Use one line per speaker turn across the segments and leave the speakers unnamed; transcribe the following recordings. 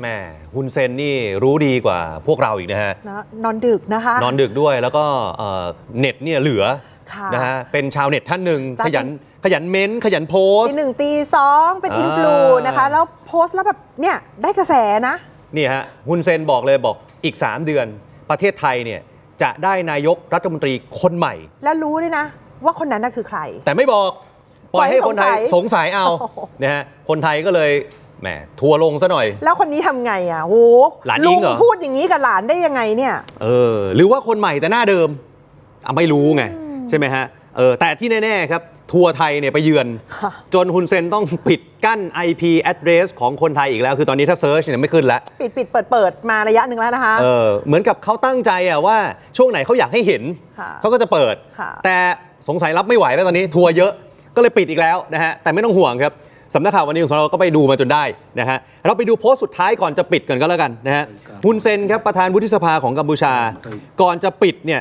แหม่ฮุนเซนนี่รู้ดีกว่าพวกเราอีกนะฮะ
นะนอนดึกนะคะ
นอนดึกด้วยแล้วก็เอ่อเน็ตเนี่ยเหลือ
ค่ะ
นะฮะเป็นชาวเน็ตท่านหนึ่ง
จ้ะ
ขยันขยันเม้นต์ขยันโพส
ตี
ต์
หนึ่งตีสองเป็น
อ่า
อินฟลูนะคะ แล้วโพสต์แล้วแบบเนี่ยได้กระแสนะ
นี่ฮะฮุนเซนบอกเลยบอกอีก 3 เดือน ประเทศไทยเนี่ยจะได้นายกรัฐมนตรีคนใหม่
แล้วรู้ด้วยนะ ว่าคนนั้นน่ะคือใคร
แต่ไม่บอก ปล่อยให้คนไทย
ปล่อยให้
ส
ส
ง
งสั
สัย
ย
เอา
โอ้โห
นะฮะคนไทยก็เลย แหมทัวร์ลงซะหน่อย
แล้วคนนี้ทำไงอะโห
หลาน
ลุ
อิ
ง
งเหรอ
พูดอย่างนี้กับหลานได้ยังไงเนี่ย
เออหรือว่าคนใหม่แต่หน้าเดิมอะไม่รู้ไง ใช่ไหมฮะเออแต่ที่แน่ ๆ ครับ ทัวร์ไทยเนี่ยไปเยือน
ค่ะ
จนฮุนเซนต้องปิดกั้น IP address ของคนไทยอีกแล้ว คือตอนนี้ถ้าเซิร์ชเนี่ยไม่ขึ้นแล้ว
ปิดปิดเปิดเปิดมาระยะหนึ่งแล้วนะคะ
เออเหมือนกับเขาตั้งใจอะว่าช่วงไหนเขาอยากให้เห็น
ค่ะ
เขาก็จะเปิด
ค่ะ
แต่สงสัยรับไม่ไหวแล้วตอนนี้ทัวร์เยอะก็เลยปิดอีกแล้วนะฮะแต่ไม่ต้องห่วงครับ สำนักข่าววันนี้ของเราก็ไปดูมาจนได้นะฮะเราไปดูโพสต์สุดท้ายก่อนจะปิดกันก็แล้วกันนะฮะฮุนเซนครับประธานวุฒิสภาของกัมพูชา ก่อนจะปิดเนี่ย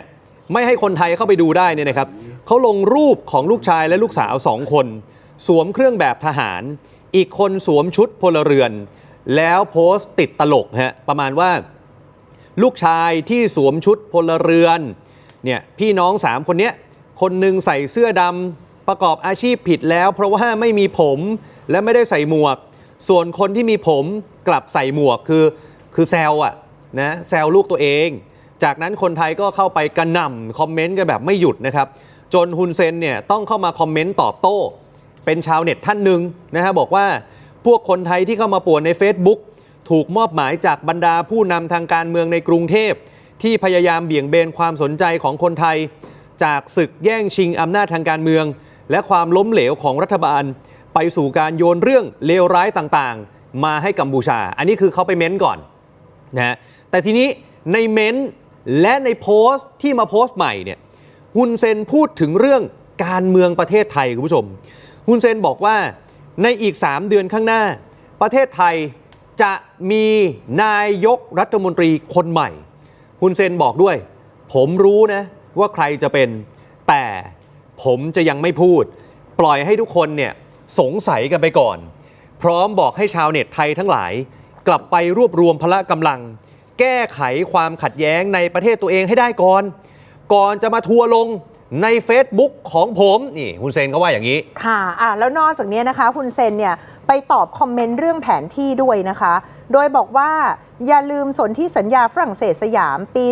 ไม่ให้คนไทยเข้าไปดูได้เนี่ยนะครับเขาลงรูปของลูกชายและลูกสาวสองคน สวมเครื่องแบบทหาร อีกคนสวมชุดพลเรือน แล้วโพสต์ติดตลกฮะประมาณว่า ลูกชายที่สวมชุดพลเรือนเนี่ยพี่น้อง3คนเนี้ยคนหนึ่งใส่เสื้อดำ ประกอบอาชีพผิดแล้ว เพราะว่าไม่มีผมและไม่ได้ใส่หมวก ส่วนคนที่มีผมกลับใส่หมวกคือคือแซวอะนะแซวลูกตัวเอง จากนั้นคนไทยก็เข้าไปกระหน่ำคอมเมนต์กันแบบไม่หยุดนะครับ จนฮุนเซนเนี่ยต้องเข้ามาคอมเมนต์ตอบโต้ เป็นชาวเน็ตท่านหนึ่งนะฮะบอกว่าพวกคนไทยที่เข้ามาป่วนใน Facebook ถูกมอบหมายจากบรรดาผู้นำทางการเมืองในกรุงเทพ ที่พยายามเบี่ยงเบนความสนใจของคนไทย จากศึกแย่งชิงอำนาจทางการเมือง และความล้มเหลวของรัฐบาล ไปสู่การโยนเรื่องเลวร้ายต่างๆ มาให้กัมพูชา อันนี้คือเขาไปเม้นก่อนนะฮะแต่ทีนี้ในเม้นต์และในโพสต์ที่มาโพสต์ใหม่เนี่ยฮุนเซนพูดถึงเรื่องการเมืองประเทศไทยคุณผู้ชมฮุนเซนบอกว่าในอีก 3 เดือนข้างหน้า ประเทศไทยจะมีนายกรัฐมนตรีคนใหม่ฮุนเซนบอกด้วย ผมรู้นะว่าใครจะเป็น แต่ ผมจะยังไม่พูด ปล่อยให้ทุกคนเนี่ยสงสัยกันไปก่อน พร้อมบอกให้ชาวเน็ตไทยทั้งหลาย กลับไปรวบรวมพละกำลัง แก้ไขความขัดแย้งในประเทศตัวเองให้ได้ก่อน ก่อนจะมาทัวร์ลงใน Facebook ของผมนี่ฮุนเซนเขาว่าอย่างนี้
ค่ะอะ แล้วนอกจากนี้นะคะ คุณเซนเนี่ย ไปตอบคอมเมนต์เรื่องแผนที่ด้วยนะคะ โดยบอกว่าอย่าลืมสนที่สัญญาฝรั่งเศสสยามปี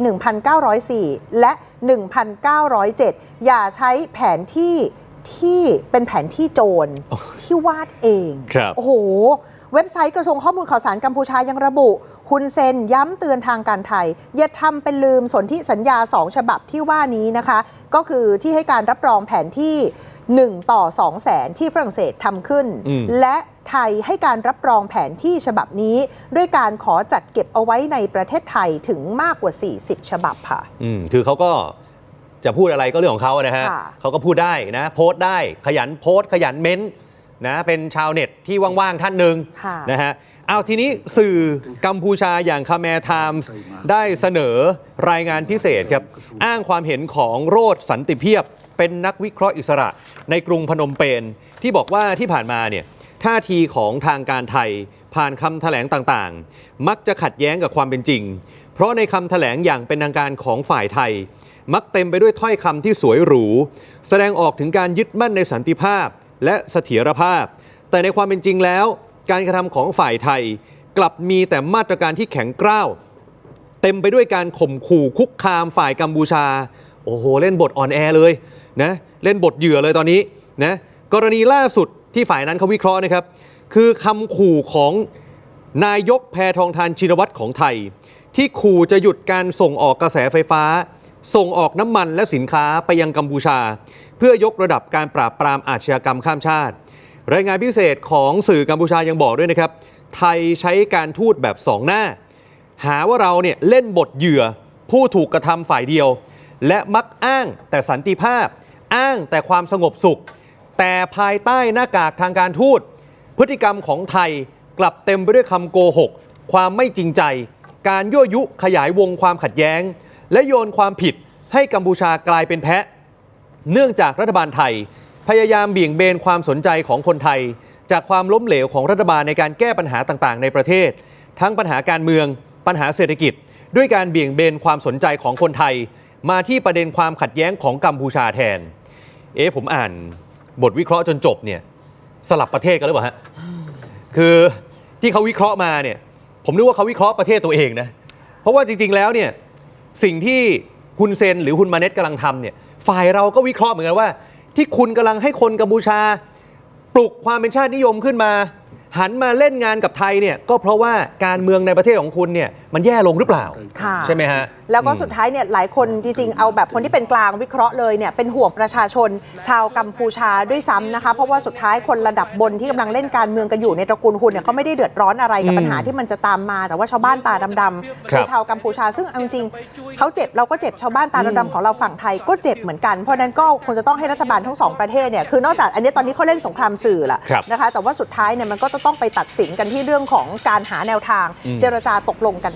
1904 และ 1907 อย่าใช้แผนที่ที่เป็นแผนที่โจรที่วาดเอง
ครับ
โอ้โห เว็บไซต์กระทรวงข้อมูลข่าวสารกัมพูชายังระบุ ฮุนเซนย้ำเตือนทางการไทย อย่าทำเป็นลืมสนธิสัญญา 2 ฉบับที่ว่านี้นะคะ ก็คือที่ให้การรับรองแผนที่ 1 ต่อ 2 แสนที่ฝรั่งเศสทำขึ้น
อืม
และไทยให้การรับรองแผนที่ฉบับนี้ ด้วยการขอจัดเก็บเอาไว้ในประเทศไทยถึงมากกว่า 40 ฉบับค่ะ
อืมคือเขาก็จะพูดอะไรก็เรื่องของเขานะฮะ
ค่ะ
เขาก็พูดได้นะ โพสต์ได้ขยันโพสต์ขยันเม้นต์ นะเป็นชาวเน็ตที่ว่างๆท่านหนึ่ง
ค่ะ
นะฮะเอาทีนี้สื่อกัมพูชาอย่างคาแมไทมส์ได้เสนอรายงานพิเศษครับ อ้างความเห็นของโรดสันติเพียบ เป็นนักวิเคราะห์อิสระในกรุงพนมเปญที่บอกว่าที่ผ่านมาเนี่ยท่าทีของทางการไทยผ่านคำแถลงต่างๆ มักจะขัดแย้งกับความเป็นจริง เพราะในคำแถลงอย่างเป็นทางการของฝ่ายไทย มักเต็มไปด้วยถ้อยคำที่สวยหรู แสดงออกถึงการยึดมั่นในสันติภาพ และเสถียรภาพ แต่ในความเป็นจริงแล้ว การกระทำของฝ่ายไทย กลับมีแต่มาตรการที่แข็งกร้าว เต็มไปด้วยการข่มขู่คุกคามฝ่ายกัมพูชา โอ้โห เล่นบทอ่อนแอเลยนะเล่นบทเหยื่อเลยตอนนี้นะกรณีล่าสุดที่ฝ่ายนั้นเขาวิเคราะห์นะครับ คือคำขู่ของนายกแพทองทานชินวัตรของไทย ที่ขู่จะหยุดการส่งออกกระแสไฟฟ้า ส่งออกน้ำมันและสินค้าไปยังกัมพูชา เพื่อยกระดับการปราบปรามอาชญากรรมข้ามชาติ รายงานพิเศษของสื่อกัมพูชายังบอกด้วยนะครับ ไทยใช้การทูตแบบสองหน้า หาว่าเราเนี่ยเล่นบทเหยื่อผู้ถูกกระทำฝ่ายเดียว และมักอ้างแต่สันติภาพ อ้างแต่ความสงบสุข แต่ภายใต้หน้ากากทางการทูตพฤติกรรมของไทยกลับเต็มไปด้วยคำโกหก ความไม่จริงใจ การยั่วยุขยายวงความขัดแย้ง และโยนความผิดให้กัมพูชากลายเป็นแพะ เนื่องจากรัฐบาลไทย พยายามเบี่ยงเบนความสนใจของคนไทย จากความล้มเหลวของรัฐบาลในการแก้ปัญหาต่างๆ ในประเทศ ทั้งปัญหาการเมือง ปัญหาเศรษฐกิจ ด้วยการเบี่ยงเบนความสนใจของคนไทย มาที่ประเด็นความขัดแย้งของกัมพูชาแทน เอ๊ะผมอ่านบทวิเคราะห์จนจบเนี่ยสลับประเทศกันหรือเปล่าฮะคือที่เขาวิเคราะห์มาเนี่ยผมนึกว่าเขาวิเคราะห์ประเทศตัวเองนะเพราะว่าจริง ๆแล้วเนี่ย สิ่งที่คุณเซนหรือคุณมาเน็ตกำลังทำเนี่ยฝ่ายเราก็วิเคราะห์เหมือนกันว่า ที่คุณกำลังให้คนกัมพูชา ปลุกความเป็นชาตินิยมขึ้นมา หันมาเล่นงานกับไทยเนี่ยก็เพราะว่าการเมืองในประเทศของคุณเนี่ยมันแย่ลงหรือเปล่า
ค่ะ
ใช่ไหมฮะ
แล้วก็
อืม
สุดท้ายเนี่ยหลายคนจริงๆ เอาแบบคนที่เป็นกลางวิเคราะห์เลยเนี่ยเป็นห่วงประชาชนชาวกัมพูชาด้วยซ้ำนะคะ เพราะว่าสุดท้ายคนระดับบนที่กำลังเล่นการเมืองกันอยู่ในตระกูลคุณเนี่ยเขาไม่ได้เดือดร้อนอะไรกับ
อืม
ปัญหาที่มันจะตามมา แต่ว่าชาวบ้านตาดำๆ
ครั
คื
บ
อชาวกัมพูชา ซึ่งเอาจริงๆเขาเจ็บเราก็เจ็บชาวบ้านตาดำๆของเราฝั่งไทยก็เจ็บเหมือนกันเพราะฉะนั้นก็คงจะต้องให้รัฐบาลทั้งสองประเทศเนี่ยคือนอกจากอันนี้ตอนนี้เขาเล่นสงครามสื่อละ
ครับ
นะคะแต่ว่าสุดท้ายเนี่ยมันก็จะต้องไปตัดสินกันที่เรื่องของการหาแนวทาง
อืม
เจรจาตกลงกัน